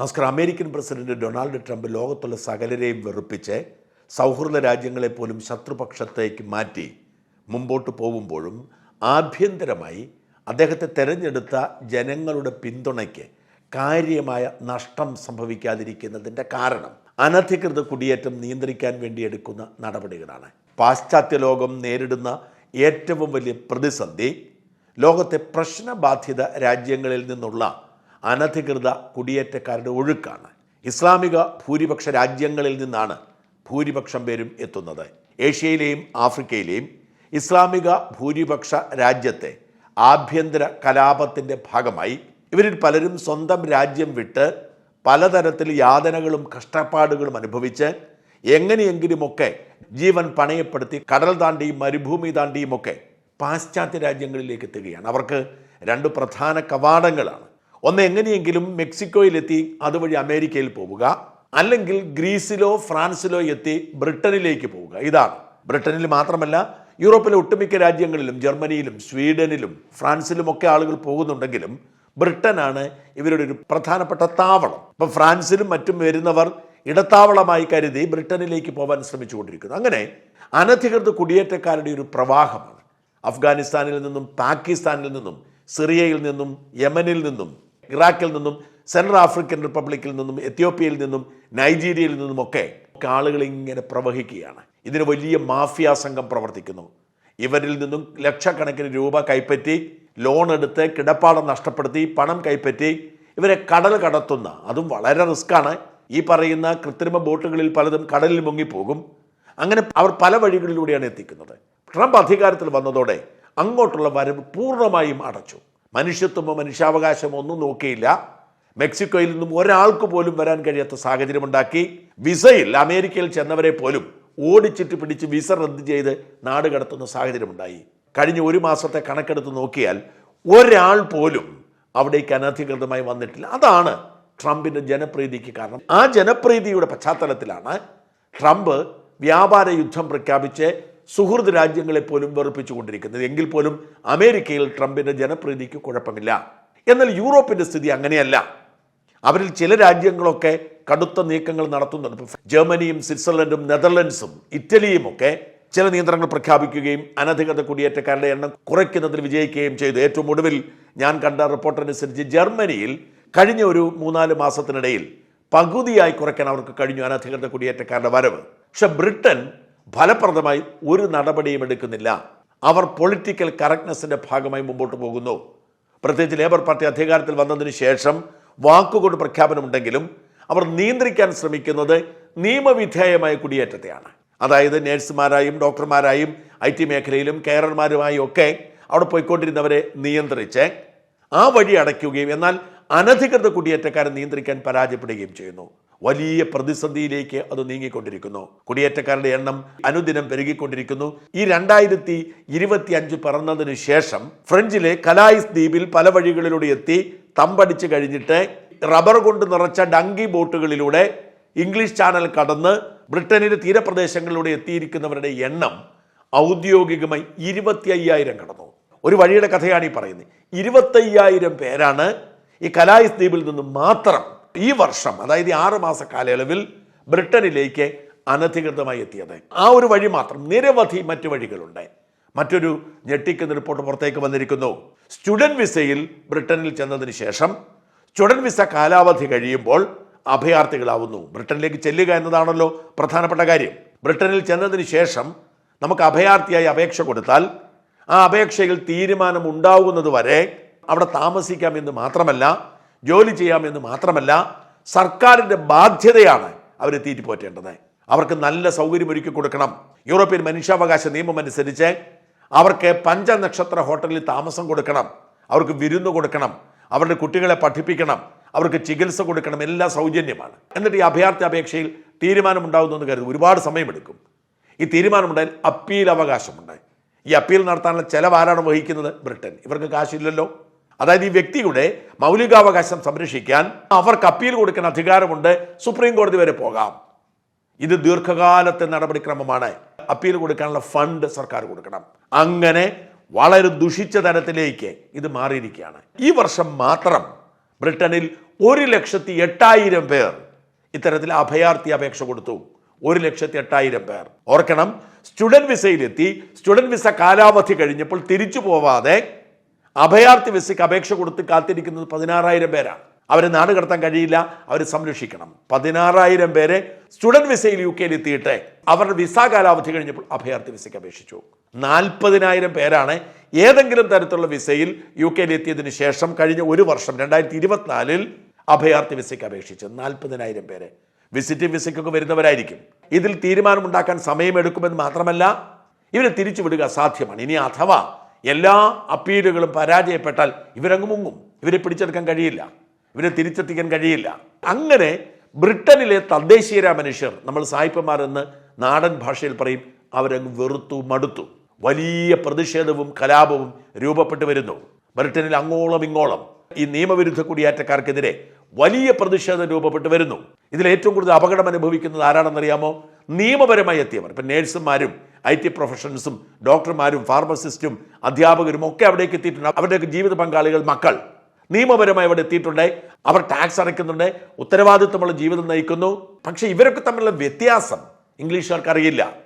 നമസ്കാരം. American president Donald Trump ലോകത്തുള്ള സകലരെയും വെറുപ്പിച്ച് സൗഹൃദ രാജ്യങ്ങളെ പോലും ശത്രുപക്ഷത്തേക്ക് മാറ്റി മുമ്പോട്ട് പോകുമ്പോഴും ആഭ്യന്തരമായി അദ്ദേഹത്തെ തെരഞ്ഞെടുത്ത ജനങ്ങളുടെ പിന്തുണയ്ക്ക് കാര്യമായ നഷ്ടം സംഭവിക്കാതിരിക്കുന്നതിന്റെ കാരണം. അനധികൃത കുടിയേറ്റം നിയന്ത്രിക്കാൻ വേണ്ടി എടുക്കുന്ന നടപടികളാണ്. പാശ്ചാത്യ ലോകം നേരിടുന്ന ഏറ്റവും വലിയ പ്രതിസന്ധി ലോകത്തെ പ്രശ്നബാധിത രാജ്യങ്ങളിൽ നിന്നുള്ള അനധികൃത കുടിയേറ്റക്കാരുടെ ഒഴുക്കാണ്. ഇസ്ലാമിക ഭൂരിപക്ഷ രാജ്യങ്ങളിൽ നിന്നാണ് ഭൂരിപക്ഷം പേരും എത്തുന്നത്. ഏഷ്യയിലെയും ആഫ്രിക്കയിലെയും ഇസ്ലാമിക ഭൂരിപക്ഷ രാജ്യത്തെ ആഭ്യന്തര കലാപത്തിന്റെ ഭാഗമായി ഇവരിൽ പലരും സ്വന്തം രാജ്യം വിട്ട് പലതരത്തിൽ യാതനകളും കഷ്ടപ്പാടുകളും അനുഭവിച്ച് എങ്ങനെയെങ്കിലുമൊക്കെ ജീവൻ പണയപ്പെടുത്തി കടൽ താണ്ടിയും മരുഭൂമി താണ്ടിയുമൊക്കെ പാശ്ചാത്യ രാജ്യങ്ങളിലേക്ക് എത്തുകയാണ്. അവർക്ക് രണ്ട് പ്രധാന കവാടങ്ങളാണ്. ഒന്ന് എങ്ങനെയെങ്കിലും മെക്സിക്കോയിലെത്തി അതുവഴി അമേരിക്കയിൽ പോവുക. അല്ലെങ്കിൽ ഗ്രീസിലോ ഫ്രാൻസിലോ എത്തി ബ്രിട്ടനിലേക്ക് പോവുക. ഇതാണ്. ബ്രിട്ടനിൽ മാത്രമല്ല യൂറോപ്പിലെ ഒട്ടുമിക്ക രാജ്യങ്ങളിലും ജർമ്മനിയിലും സ്വീഡനിലും ഫ്രാൻസിലും ഒക്കെ ആളുകൾ പോകുന്നുണ്ടെങ്കിലും ബ്രിട്ടനാണ് ഇവരുടെ ഒരു പ്രധാനപ്പെട്ട താവളം. ഇപ്പം ഫ്രാൻസിലും മറ്റും വരുന്നവർ ഇടത്താവളമായി കരുതി ബ്രിട്ടനിലേക്ക് പോകാൻ ശ്രമിച്ചുകൊണ്ടിരിക്കുന്നു. അങ്ങനെ അനധികൃത കുടിയേറ്റക്കാരുടെ ഒരു പ്രവാഹമാണ്. അഫ്ഗാനിസ്ഥാനിൽ നിന്നും പാകിസ്ഥാനിൽ നിന്നും സിറിയയിൽ നിന്നും യമനിൽ നിന്നും ഇറാഖിൽ നിന്നും സെൻട്രൽ ആഫ്രിക്കൻ റിപ്പബ്ലിക്കിൽ നിന്നും എത്യോപ്യയിൽ നിന്നും നൈജീരിയയിൽ നിന്നുമൊക്കെ ആളുകൾ ഇങ്ങനെ പ്രവഹിക്കുകയാണ്. ഇതിന് വലിയ മാഫിയ സംഘം പ്രവർത്തിക്കുന്നു. ഇവരിൽ നിന്നും ലക്ഷക്കണക്കിന് രൂപ കൈപ്പറ്റി ലോൺ എടുത്ത് കിടപ്പാടം നഷ്ടപ്പെടുത്തി പണം കൈപ്പറ്റി ഇവരെ കടൽ കടത്തുന്ന അതും വളരെ റിസ്ക്കാണ് ഈ പറയുന്ന കൃത്രിമ ബോട്ടുകളിൽ പലതും കടലിൽ മുങ്ങിപ്പോകും. അങ്ങനെ അവർ പല വഴികളിലൂടെയാണ് എത്തിക്കുന്നത്. ട്രംപ് അധികാരത്തിൽ വന്നതോടെ അങ്ങോട്ടുള്ള വരവ് പൂർണമായും അടച്ചു. മനുഷ്യത്വമോ മനുഷ്യാവകാശമോ ഒന്നും നോക്കിയില്ല. മെക്സിക്കോയിൽ നിന്നും ഒരാൾക്ക് പോലും വരാൻ കഴിയാത്ത സാഹചര്യമുണ്ടാക്കി. വിസയിൽ അമേരിക്കയിൽ ചെന്നവരെ പോലും ഓടിച്ചിട്ട് പിടിച്ച് വിസ റദ്ദ് ചെയ്ത് നാട് കടത്തുന്ന സാഹചര്യമുണ്ടായി. കഴിഞ്ഞ ഒരു മാസത്തെ കണക്കെടുത്ത് നോക്കിയാൽ ഒരാൾ പോലും അവിടേക്ക് അനധികൃതമായി വന്നിട്ടില്ല. അതാണ് ട്രംപിന്റെ ജനപ്രീതിക്ക് കാരണം. ആ ജനപ്രീതിയുടെ പശ്ചാത്തലത്തിലാണ് ട്രംപ് വ്യാപാര യുദ്ധം പ്രഖ്യാപിച്ച് സുഹൃത് രാജ്യങ്ങളെ പോലും വെറുപ്പിച്ചുകൊണ്ടിരിക്കുന്നത് എങ്കിൽ പോലും അമേരിക്കയിൽ ട്രംപിന്റെ ജനപ്രീതിക്ക് കുഴപ്പമില്ല. എന്നാൽ യൂറോപ്പിന്റെ സ്ഥിതി അങ്ങനെയല്ല. അവരിൽ ചില രാജ്യങ്ങളൊക്കെ കടുത്ത നീക്കങ്ങൾ നടത്തുന്നുണ്ട്. ജർമ്മനിയും സ്വിറ്റ്സർലൻഡും നെതർലൻഡ്സും ഇറ്റലിയും ഒക്കെ ചില നിയന്ത്രണങ്ങൾ പ്രഖ്യാപിക്കുകയും അനധികൃത കുടിയേറ്റക്കാരുടെ എണ്ണം കുറയ്ക്കുന്നതിൽ വിജയിക്കുകയും ചെയ്തു. ഏറ്റവും ഒടുവിൽ ഞാൻ കണ്ട റിപ്പോർട്ടനുസരിച്ച് ജർമ്മനിയിൽ കഴിഞ്ഞ ഒരു മൂന്നാൽ മാസത്തിനിടയിൽ പകുതിയായി കുറയ്ക്കാൻ അവർക്ക് കഴിഞ്ഞു അനധികൃത കുടിയേറ്റക്കാരുടെ വരവ്. പക്ഷെ ബ്രിട്ടൻ ഫലപ്രദമായി ഒരു നടപടിയും എടുക്കുന്നില്ല. അവർ പൊളിറ്റിക്കൽ കറക്റ്റ്നെസ്സിന്റെ ഭാഗമായി മുമ്പോട്ട് പോകുന്നു. പ്രത്യേകിച്ച് ലേബർ പാർട്ടി അധികാരത്തിൽ വന്നതിന് ശേഷം വാക്കുകൊണ്ട് പ്രഖ്യാപനമുണ്ടെങ്കിലും അവർ നിയന്ത്രിക്കാൻ ശ്രമിക്കുന്നത് നിയമവിധേയമായ കുടിയേറ്റത്തെയാണ്. അതായത് നേഴ്സുമാരായും ഡോക്ടർമാരായും ഐ ടി മേഖലയിലും കെയറർമാരുമായും ഒക്കെ അവിടെ പോയിക്കൊണ്ടിരുന്നവരെ നിയന്ത്രിച്ച് ആ വഴി അടയ്ക്കുകയും എന്നാൽ അനധികൃത കുടിയേറ്റക്കാരെ നിയന്ത്രിക്കാൻ പരാജയപ്പെടുകയും ചെയ്യുന്നു. വലിയ പ്രതിസന്ധിയിലേക്ക് അത് നീങ്ങിക്കൊണ്ടിരിക്കുന്നു. കുടിയേറ്റക്കാരുടെ എണ്ണം അനുദിനം പെരുകിക്കൊണ്ടിരിക്കുന്നു. ഈ രണ്ടായിരത്തി ഇരുപത്തി അഞ്ച് പിറന്നതിന് ശേഷം ഫ്രഞ്ചിലെ കലായിസ് ദ്വീപിൽ പല വഴികളിലൂടെ എത്തി തമ്പടിച്ച് കഴിഞ്ഞിട്ട് റബ്ബർ കൊണ്ട് നിറച്ച ഡങ്കി ബോട്ടുകളിലൂടെ ഇംഗ്ലീഷ് ചാനൽ കടന്ന് ബ്രിട്ടനിലെ തീരപ്രദേശങ്ങളിലൂടെ എത്തിയിരിക്കുന്നവരുടെ എണ്ണം ഔദ്യോഗികമായി ഇരുപത്തി അയ്യായിരം കടന്നു. ഒരു വഴിയുടെ കഥയാണ് ഈ പറയുന്നത്. ഇരുപത്തയ്യായിരം പേരാണ് ഈ കലായിസ് ദ്വീപിൽ നിന്ന് മാത്രം ഈ വർഷം അതായത് ഈ ആറ് മാസ കാലയളവിൽ ബ്രിട്ടനിലേക്ക് അനധികൃതമായി എത്തിയത്. ആ ഒരു വഴി മാത്രം നിരവധി മറ്റു വഴികളുണ്ട്. മറ്റൊരു ഞെട്ടിക്കുന്ന റിപ്പോർട്ട് പുറത്തേക്ക് വന്നിരിക്കുന്നു. സ്റ്റുഡന്റ് വിസയിൽ ബ്രിട്ടനിൽ ചെന്നതിന് ശേഷം സ്റ്റുഡന്റ് വിസ കാലാവധി കഴിയുമ്പോൾ അഭയാർത്ഥികളാവുന്നു. ബ്രിട്ടനിലേക്ക് ചെല്ലുക എന്നതാണല്ലോ പ്രധാനപ്പെട്ട കാര്യം. ബ്രിട്ടനിൽ ചെന്നതിന് ശേഷം നമുക്ക് അഭയാർത്ഥിയായി അപേക്ഷ കൊടുത്താൽ ആ അപേക്ഷയിൽ തീരുമാനം ഉണ്ടാകുന്നത് വരെ അവിടെ താമസിക്കാം എന്ന് മാത്രമല്ല ജോലി ചെയ്യാമെന്ന് മാത്രമല്ല സർക്കാരിന്റെ ബാധ്യതയാണ് അവരെ തീറ്റിപ്പോറ്റേണ്ടത്. അവർക്ക് നല്ല സൗകര്യം ഒരുക്കി കൊടുക്കണം. യൂറോപ്യൻ മനുഷ്യാവകാശ നിയമം അനുസരിച്ച് അവർക്ക് പഞ്ചനക്ഷത്ര ഹോട്ടലിൽ താമസം കൊടുക്കണം. അവർക്ക് വിരുന്ന് കൊടുക്കണം. അവരുടെ കുട്ടികളെ പഠിപ്പിക്കണം. അവർക്ക് ചികിത്സ കൊടുക്കണം. എല്ലാ സൗജന്യമാണ്. എന്നിട്ട് ഈ അഭയാർത്ഥി അപേക്ഷയിൽ തീരുമാനമുണ്ടാകുന്നു എന്ന് കരുതും ഒരുപാട് സമയമെടുക്കും. ഈ തീരുമാനമുണ്ടായാൽ അപ്പീൽ അവകാശമുണ്ട് ഈ അപ്പീൽ നടത്താനുള്ള ചെലവ് ആരാണ് വഹിക്കുന്നത് ബ്രിട്ടൻ. ഇവർക്ക് കാശില്ലല്ലോ. അതായത് ഈ വ്യക്തിയുടെ മൗലികാവകാശം സംരക്ഷിക്കാൻ അവർക്ക് അപ്പീൽ കൊടുക്കുന്ന അധികാരമുണ്ട് സുപ്രീം കോടതി വരെ പോകാം. ഇത് ദീർഘകാലത്തെ നടപടിക്രമമാണ്. അപ്പീൽ കൊടുക്കാനുള്ള ഫണ്ട് സർക്കാർ കൊടുക്കണം. അങ്ങനെ വളരെ ദുഷിച്ച തരത്തിലേക്ക് ഇത് മാറിയിരിക്കുകയാണ്. ഈ വർഷം മാത്രം ബ്രിട്ടനിൽ ഒരു ലക്ഷത്തി എട്ടായിരം പേർ ഇത്തരത്തിൽ അഭയാർത്ഥി അപേക്ഷ കൊടുത്തു. ഒരു ലക്ഷത്തി എട്ടായിരം പേർ. ഓർക്കണം സ്റ്റുഡന്റ് വിസയിലെത്തി. സ്റ്റുഡന്റ് വിസ കാലാവധി കഴിഞ്ഞപ്പോൾ തിരിച്ചു പോവാതെ അഭയാർത്ഥി വിസയ്ക്ക് അപേക്ഷ കൊടുത്ത് കാത്തിരിക്കുന്നത് പതിനാറായിരം പേരാണ്. അവരെ നാട് കടത്താൻ കഴിയില്ല അവരെ സംരക്ഷിക്കണം. പതിനാറായിരം പേരെ സ്റ്റുഡന്റ് വിസയിൽ യു കെയിൽ എത്തിയിട്ട് അവരുടെ വിസ കാലാവധി കഴിഞ്ഞപ്പോൾ അഭയാർത്ഥി വിസയ്ക്ക് അപേക്ഷിച്ചു. നാൽപ്പതിനായിരം പേരാണ് ഏതെങ്കിലും തരത്തിലുള്ള വിസയിൽ യു കെയിൽ എത്തിയതിന് ശേഷം കഴിഞ്ഞ ഒരു വർഷം രണ്ടായിരത്തി ഇരുപത്തിനാലിൽ അഭയാർത്ഥി വിസയ്ക്ക് അപേക്ഷിച്ചത് നാൽപ്പതിനായിരം പേരെ. വിസിറ്റിംഗ് വിസയ്ക്കൊക്കെ വരുന്നവരായിരിക്കും. ഇതിൽ തീരുമാനമുണ്ടാക്കാൻ സമയമെടുക്കുമെന്ന് മാത്രമല്ല ഇവരെ തിരിച്ചുവിടുക സാധ്യമാണ്. ഇനി അഥവാ എല്ലാ അപ്പീലുകളും പരാജയപ്പെട്ടാൽ ഇവരങ്ങ് മുങ്ങും. ഇവരെ പിടിച്ചെടുക്കാൻ കഴിയില്ല. ഇവരെ തിരിച്ചെത്തിക്കാൻ കഴിയില്ല. അങ്ങനെ ബ്രിട്ടനിലെ തദ്ദേശീയരായ മനുഷ്യർ നമ്മൾ സായിപ്പന്മാരെന്ന് നാടൻ ഭാഷയിൽ പറയും അവരങ്ങ് വെറുത്തു മടുത്തു. വലിയ പ്രതിഷേധവും കലാപവും രൂപപ്പെട്ടു വരുന്നു. ബ്രിട്ടനിൽ അങ്ങോളം ഇങ്ങോളം ഈ നിയമവിരുദ്ധ കുടിയേറ്റക്കാർക്കെതിരെ വലിയ പ്രതിഷേധം രൂപപ്പെട്ടു വരുന്നു. ഇതിൽ ഏറ്റവും കൂടുതൽ അപകടം അനുഭവിക്കുന്നത് ആരാണെന്നറിയാമോ? നിയമപരമായി എത്തിയവർ. ഇപ്പം നേഴ്സുമാരും ഐ ടി പ്രൊഫഷണൽസും ഡോക്ടർമാരും ഫാർമസിസ്റ്റും അധ്യാപകരും ഒക്കെ അവിടേക്ക് എത്തിയിട്ടുണ്ട്. അവരുടെയൊക്കെ ജീവിത പങ്കാളികൾ മക്കൾ. നിയമപരമായി അവിടെ എത്തിയിട്ടുണ്ട്. അവർ ടാക്സ് അടയ്ക്കുന്നുണ്ട്. ഉത്തരവാദിത്വമുള്ള ജീവിതം നയിക്കുന്നു. പക്ഷേ ഇവരൊക്കെ തമ്മിലുള്ള വ്യത്യാസം ഇംഗ്ലീഷുകാർക്ക് അറിയില്ല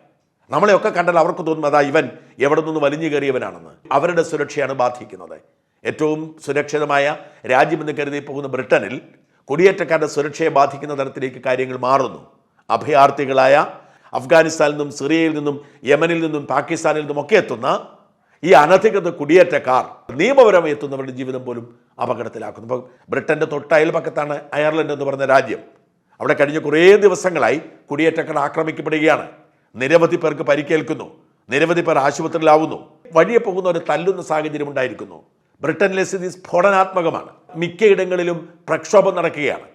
നമ്മളെയൊക്കെ കണ്ടാൽ അവർക്ക് തോന്നും അതാ ഇവൻ എവിടെ നിന്ന് വലിഞ്ഞു കയറിയവനാണെന്ന്. അവരുടെ സുരക്ഷയാണ് ബാധിക്കുന്നത്. ഏറ്റവും സുരക്ഷിതമായ രാജ്യമെന്ന് കരുതി പോകുന്ന ബ്രിട്ടനിൽ കുടിയേറ്റക്കാരുടെ സുരക്ഷയെ ബാധിക്കുന്ന തരത്തിലേക്ക് കാര്യങ്ങൾ മാറുന്നു. അഭയാർത്ഥികളായ അഫ്ഗാനിസ്ഥാനിൽ നിന്നും സിറിയയിൽ നിന്നും യമനിൽ നിന്നും പാകിസ്ഥാനിൽ നിന്നും ഒക്കെ എത്തുന്ന ഈ അനധികൃത കുടിയേറ്റക്കാർ നിയമപരമായി എത്തുന്നവരുടെ ജീവിതം പോലും അപകടത്തിലാക്കുന്നു. ഇപ്പം ബ്രിട്ടന്റെ തൊട്ടയൽപക്കത്താണ് അയർലൻഡ് എന്ന് പറഞ്ഞ രാജ്യം. അവിടെ കഴിഞ്ഞ കുറേ ദിവസങ്ങളായി കുടിയേറ്റക്കാർ ആക്രമിക്കപ്പെടുകയാണ്. നിരവധി പേർക്ക് പരിക്കേൽക്കുന്നു. നിരവധി പേർ ആശുപത്രിയിലാവുന്നു. വഴിയെ പോകുന്നവരെ തല്ലുന്ന സാഹചര്യം ഉണ്ടായിരിക്കുന്നു. ബ്രിട്ടനിലെ സ്ഥിതി സ്ഫോടനാത്മകമാണ്. മിക്കയിടങ്ങളിലും പ്രക്ഷോഭം നടക്കുകയാണ്.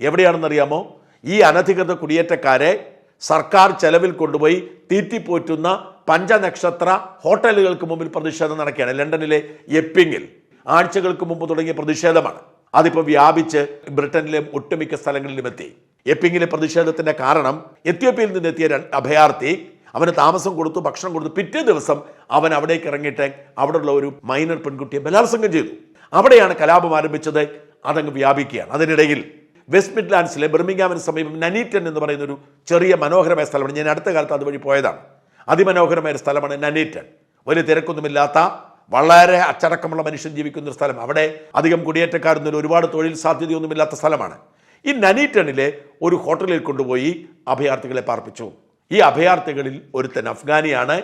എവിടെയാണെന്നറിയാമോ? ഈ അനധികൃത കുടിയേറ്റക്കാരെ സർക്കാർ ചെലവിൽ കൊണ്ടുപോയി തീറ്റിപ്പോറ്റുന്ന പഞ്ചനക്ഷത്ര ഹോട്ടലുകൾക്ക് മുമ്പിൽ പ്രതിഷേധം നടക്കുകയാണ്. ലണ്ടനിലെ എപ്പിങ്ങിൽ ആഴ്ചകൾക്ക് മുമ്പ് തുടങ്ങിയ പ്രതിഷേധമാണ്. അതിപ്പോൾ വ്യാപിച്ച് ബ്രിട്ടനിലെ ഒട്ടുമിക്ക സ്ഥലങ്ങളിലും എത്തി എപ്പിങ്ങിലെ പ്രതിഷേധത്തിന്റെ കാരണം എത്യോപ്യയിൽ നിന്നെത്തിയ അഭയാർത്ഥി അവന് താമസം കൊടുത്തു ഭക്ഷണം കൊടുത്തു. പിറ്റേ ദിവസം അവൻ അവിടേക്ക് ഇറങ്ങിയിട്ട് അവിടെയുള്ള ഒരു മൈനർ പെൺകുട്ടിയെ ബലാത്സംഗം ചെയ്തു. അവിടെയാണ് കലാപം ആരംഭിച്ചത്. അതങ്ങ് വ്യാപിക്കുകയാണ്. അതിനിടയിൽ വെസ്റ്റ് മിഡ്ലാൻഡ്സിലെ ബെർമിംഗാമിന് സമീപം നനീറ്റൻ എന്ന് പറയുന്ന ഒരു ചെറിയ മനോഹരമായ സ്ഥലമാണ്. ഞാൻ അടുത്ത കാലത്ത് അതുവഴി പോയതാണ്. അതിമനോഹരമായ ഒരു സ്ഥലമാണ് നനീറ്റൻ. വലിയ തിരക്കൊന്നുമില്ലാത്ത വളരെ അച്ചടക്കമുള്ള മനുഷ്യൻ ജീവിക്കുന്ന ഒരു സ്ഥലം. അവിടെ അധികം കുടിയേറ്റക്കാരൊന്നും ഒരുപാട് തൊഴിൽ സാധ്യതയൊന്നുമില്ലാത്ത സ്ഥലമാണ്. ഈ നനീറ്റണിലെ ഒരു ഹോട്ടലിൽ കൊണ്ടുപോയി അഭയാർത്ഥികളെ പാർപ്പിച്ചു. ഈ അഭയാർത്ഥികളിൽ ഒരുത്തൻ അഫ്ഗാനിയാണ്.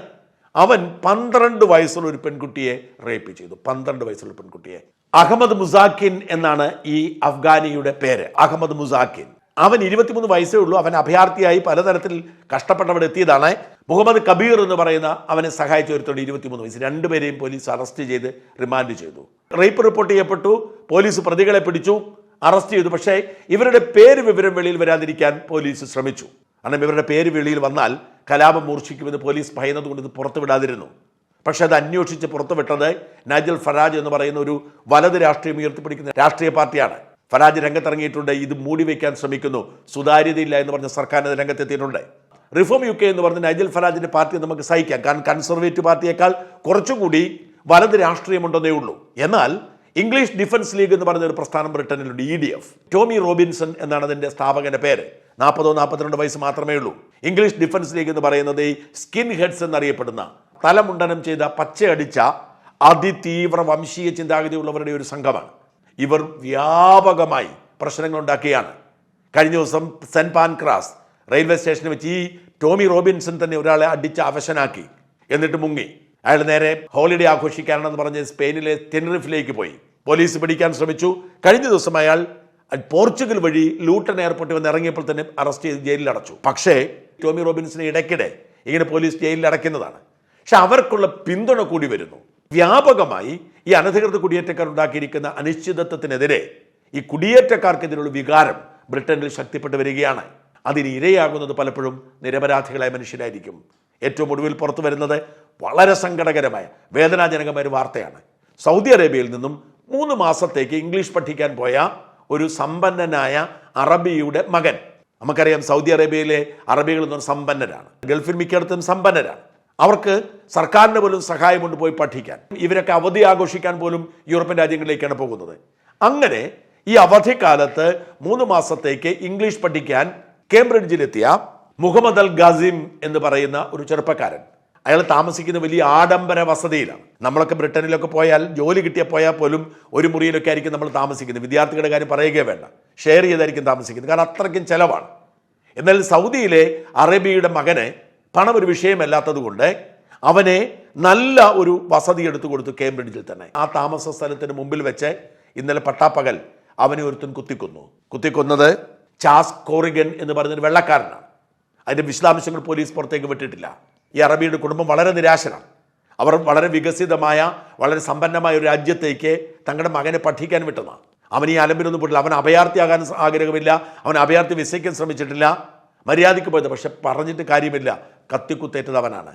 അവൻ പന്ത്രണ്ട് വയസ്സുള്ള ഒരു പെൺകുട്ടിയെ റേപ്പ് ചെയ്തു. പന്ത്രണ്ട് വയസ്സുള്ള പെൺകുട്ടിയെ. അഹമ്മദ് മുസാക്കിൻ എന്നാണ് ഈ അഫ്ഗാനിയുടെ പേര് അഹമ്മദ് മുസാക്കിൻ. അവൻ ഇരുപത്തിമൂന്ന് വയസ്സേ ഉള്ളൂ. അവൻ അഭയാർത്ഥിയായി പലതരത്തിൽ കഷ്ടപ്പെട്ടവിടെ എത്തിയതാണ്. മുഹമ്മദ് കബീർ എന്ന് പറയുന്ന അവനെ സഹായിച്ച ഒരുത്തോട് ഇരുപത്തിമൂന്ന് വയസ്സ്. രണ്ടുപേരെയും പോലീസ് അറസ്റ്റ് ചെയ്ത് റിമാൻഡ് ചെയ്തു. റേപ്പ് റിപ്പോർട്ട് ചെയ്യപ്പെട്ടു. പോലീസ് പ്രതികളെ പിടിച്ചു അറസ്റ്റ് ചെയ്തു. പക്ഷേ ഇവരുടെ പേര് വിവരം വെളിയിൽ വരാതിരിക്കാൻ പോലീസ് ശ്രമിച്ചു. കാരണം ഇവരുടെ പേര് വെളിയിൽ വന്നാൽ കലാപം മൂർച്ഛിക്കുമെന്ന് പോലീസ് ഭയന്നതുകൊണ്ട് ഇത് പുറത്തുവിടാതിരുന്നു. പക്ഷേ അത് അന്വേഷിച്ച് പുറത്തുവിട്ടത് നാജൽ ഫരാജ് എന്ന് പറയുന്ന ഒരു വലത് രാഷ്ട്രീയം ഉയർത്തിപ്പിടിക്കുന്ന രാഷ്ട്രീയ പാർട്ടിയാണ്. ഫരാജ് രംഗത്തിറങ്ങിയിട്ടുണ്ട്. ഇത് മൂടി വയ്ക്കാൻ ശ്രമിക്കുന്നു. സുതാര്യതയില്ല എന്ന് പറഞ്ഞ സർക്കാരിന് രംഗത്തെത്തിയിട്ടുണ്ട്. റിഫോം യു കെ എന്ന് പറഞ്ഞ നൈജൽ ഫറാജിന്റെ പാർട്ടി നമുക്ക് സഹിക്കാം. കാരണം കൺസർവേറ്റീവ് പാർട്ടിയേക്കാൾ കുറച്ചുകൂടി വലത് രാഷ്ട്രീയമുണ്ടെന്നേ ഉള്ളൂ. എന്നാൽ ഇംഗ്ലീഷ് ഡിഫൻസ് ലീഗ് എന്ന് പറയുന്ന ഒരു പ്രസ്ഥാനം ബ്രിട്ടനിലുണ്ട്. E D F. Tommy Robinson എന്നാണ് അതിന്റെ സ്ഥാപകന്റെ പേര്. നാൽപ്പതോ നാൽപ്പത്തിരണ്ട് വയസ്സ് മാത്രമേ ഉള്ളൂ. ഇംഗ്ലീഷ് ഡിഫൻസ് ലീഗ് എന്ന് പറയുന്നത് സ്കിൻ ഹെഡ്സ് എന്നറിയപ്പെടുന്ന തലമുണ്ടനം ചെയ്ത പച്ചയടിച്ച അതിതീവ്ര വംശീയ ചിന്താഗതിയുള്ളവരുടെ ഒരു സംഘമാണ്. ഇവർ വ്യാപകമായി പ്രശ്നങ്ങൾ ഉണ്ടാക്കിയാണ് കഴിഞ്ഞ ദിവസം സെന്റ് പാൻക്രാസ് റെയിൽവേ സ്റ്റേഷനിൽ വെച്ച് ഈ ടോമി റോബിൻസൺ തന്നെ ഒരാളെ അടിച്ച് അവശനാക്കി. എന്നിട്ട് മുങ്ങി. അയാൾ നേരെ ഹോളിഡേ ആഘോഷിക്കാനാണെന്ന് പറഞ്ഞ് സ്പെയിനിലെ തെനറിഫിലേക്ക് പോയി. പോലീസ് പിടിക്കാൻ ശ്രമിച്ചു. കഴിഞ്ഞ ദിവസം അയാൾ പോർച്ചുഗൽ വഴി ലൂട്ടൺ എയർപോർട്ടിൽ വന്ന് ഇറങ്ങിയപ്പോൾ തന്നെ അറസ്റ്റ് ചെയ്ത് ജയിലിൽ അടച്ചു പക്ഷേ ടോമി റോബിൻസിനെ ഇടയ്ക്കിടെ ഇങ്ങനെ പോലീസ് ജയിലിൽ അടയ്ക്കുന്നതാണ്. പക്ഷെ അവർക്കുള്ള പിന്തുണ കൂടി വരുന്നു. വ്യാപകമായി ഈ അനധികൃത കുടിയേറ്റക്കാർ ഉണ്ടാക്കിയിരിക്കുന്ന അനിശ്ചിതത്വത്തിനെതിരെ ഈ കുടിയേറ്റക്കാർക്കെതിരെയുള്ള വികാരം ബ്രിട്ടനിൽ ശക്തിപ്പെട്ടു വരികയാണ്. അതിന് ഇരയാകുന്നത് പലപ്പോഴും നിരപരാധികളായ മനുഷ്യരായിരിക്കും. ഏറ്റവും ഒടുവിൽ പുറത്തു വരുന്നത് വളരെ സങ്കടകരമായ വേദനാജനകമായ ഒരു വാർത്തയാണ്. സൗദി അറേബ്യയിൽ നിന്നും മൂന്ന് മാസത്തേക്ക് ഇംഗ്ലീഷ് പഠിക്കാൻ പോയ ഒരു സമ്പന്നനായ അറബിയുടെ മകൻ. നമുക്കറിയാം സൗദി അറേബ്യയിലെ എന്ന് പറഞ്ഞാൽ സമ്പന്നരാണ്. ഗൾഫിൽ മിക്കയിടത്തും സമ്പന്നരാണ്. അവർക്ക് സർക്കാരിന് പോലും സഹായമുണ്ട് പോയി പഠിക്കാൻ. ഇവരൊക്കെ അവധി ആഘോഷിക്കാൻ പോലും യൂറോപ്യൻ രാജ്യങ്ങളിലേക്കാണ് പോകുന്നത്. അങ്ങനെ ഈ അവധിക്കാലത്ത് മൂന്ന് മാസത്തേക്ക് ഇംഗ്ലീഷ് പഠിക്കാൻ കേംബ്രിഡ്ജിലെത്തിയ മുഹമ്മദ് അൽ ഗാസിം എന്ന് പറയുന്ന ഒരു ചെറുപ്പക്കാരൻ. അയാൾ താമസിക്കുന്ന വലിയ ആഡംബര വസതിയിലാണ്. നമ്മളൊക്കെ ബ്രിട്ടനിലൊക്കെ പോയാൽ ജോലി കിട്ടിയാൽ പോയാൽ പോലും ഒരു മുറിയിലൊക്കെ ആയിരിക്കും നമ്മൾ താമസിക്കുന്നത്. വിദ്യാർത്ഥികളുടെ കാര്യം പറയുകയേ വേണ്ട. ഷെയർ ചെയ്തായിരിക്കും താമസിക്കുന്നത്. കാരണം അത്രയ്ക്കും ചിലവാണ്. എന്നാൽ സൗദിയിലെ അറേബ്യയുടെ മകന് പണം ഒരു വിഷയമല്ലാത്തത് കൊണ്ട് അവനെ നല്ല ഒരു വസതി എടുത്തു കൊടുത്തു കേംബ്രിഡ്ജിൽ തന്നെ. ആ താമസ സ്ഥലത്തിന് മുമ്പിൽ വെച്ച് ഇന്നലെ പട്ടാപ്പകൽ അവനെ ഒരുത്തൻ കുത്തിക്കൊന്നു. കുത്തിക്കൊന്നത് ചാസ് കോറിഗൻ എന്ന് പറയുന്നൊരു വെള്ളക്കാരനാണ്. അതിന്റെ വിശദാംശങ്ങൾ പോലീസ് പുറത്തേക്ക് വിട്ടിട്ടില്ല. ഈ അറബിയുടെ കുടുംബം വളരെ നിരാശനാണ് അവർ വളരെ വികസിതമായ വളരെ സമ്പന്നമായ ഒരു രാജ്യത്തേക്ക് തങ്ങളുടെ മകനെ പഠിക്കാൻ വിട്ടതാണ്. അവൻ ഈ അലമ്പിനൊന്നും പോയിട്ടില്ല. അവൻ അഭയാർത്ഥിയാകാൻ ആഗ്രഹമില്ല. അവൻ അഭയാർത്ഥി വിസയ്ക്കാൻ ശ്രമിച്ചിട്ടില്ല. മര്യാദയ്ക്ക് പോയത്. പക്ഷെ പറഞ്ഞിട്ട് കാര്യമില്ല. കത്തിക്കുത്തേറ്റത് അവനാണ്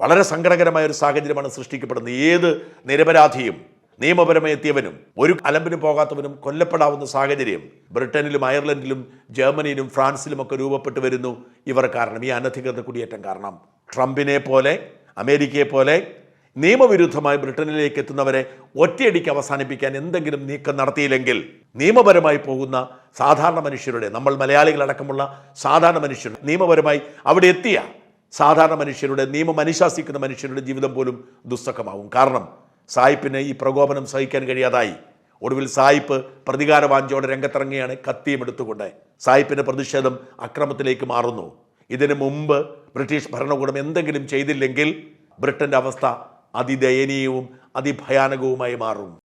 വളരെ സങ്കടകരമായ ഒരു സാഹചര്യമാണ് സൃഷ്ടിക്കപ്പെടുന്നത്. ഏത് നിരപരാധിയും നിയമപരമായി എത്തിയവനും ഒരു അലമ്പിനും പോകാത്തവനും കൊല്ലപ്പെടാവുന്ന സാഹചര്യം ബ്രിട്ടനിലും അയർലൻഡിലും ജർമ്മനിയിലും ഫ്രാൻസിലും ഒക്കെ രൂപപ്പെട്ടു വരുന്നു. ഇവർ കാരണം ഈ അനധികൃത കുടിയേറ്റം കാരണം. ട്രംപിനെ പോലെ അമേരിക്കയെ പോലെ നിയമവിരുദ്ധമായി ബ്രിട്ടനിലേക്ക് എത്തുന്നവരെ ഒറ്റയടിക്ക് അവസാനിപ്പിക്കാൻ എന്തെങ്കിലും നീക്കം നടത്തിയില്ലെങ്കിൽ നിയമപരമായി പോകുന്ന സാധാരണ മനുഷ്യരുടെ നമ്മൾ മലയാളികളടക്കമുള്ള സാധാരണ മനുഷ്യർ നിയമപരമായി അവിടെ എത്തിയ സാധാരണ മനുഷ്യരുടെ നിയമം അനുശാസിക്കുന്ന മനുഷ്യരുടെ ജീവിതം പോലും ദുസ്സഹമാവും. കാരണം സായിപ്പിന് ഈ പ്രകോപനം സഹിക്കാൻ കഴിയാതായി. ഒടുവിൽ സായിപ്പ് പ്രതികാരവാഞ്ചോടെ രംഗത്തിറങ്ങിയാണ് കത്തിയും എടുത്തുകൊണ്ട്. സായിപ്പിന്റെ പ്രതിഷേധം അക്രമത്തിലേക്ക് മാറുന്നു. ഇതിനു മുമ്പ് ബ്രിട്ടീഷ് ഭരണകൂടം എന്തെങ്കിലും ചെയ്തില്ലെങ്കിൽ ബ്രിട്ടന്റെ അവസ്ഥ അതിദയനീയവും അതിഭയാനകവുമായി മാറും.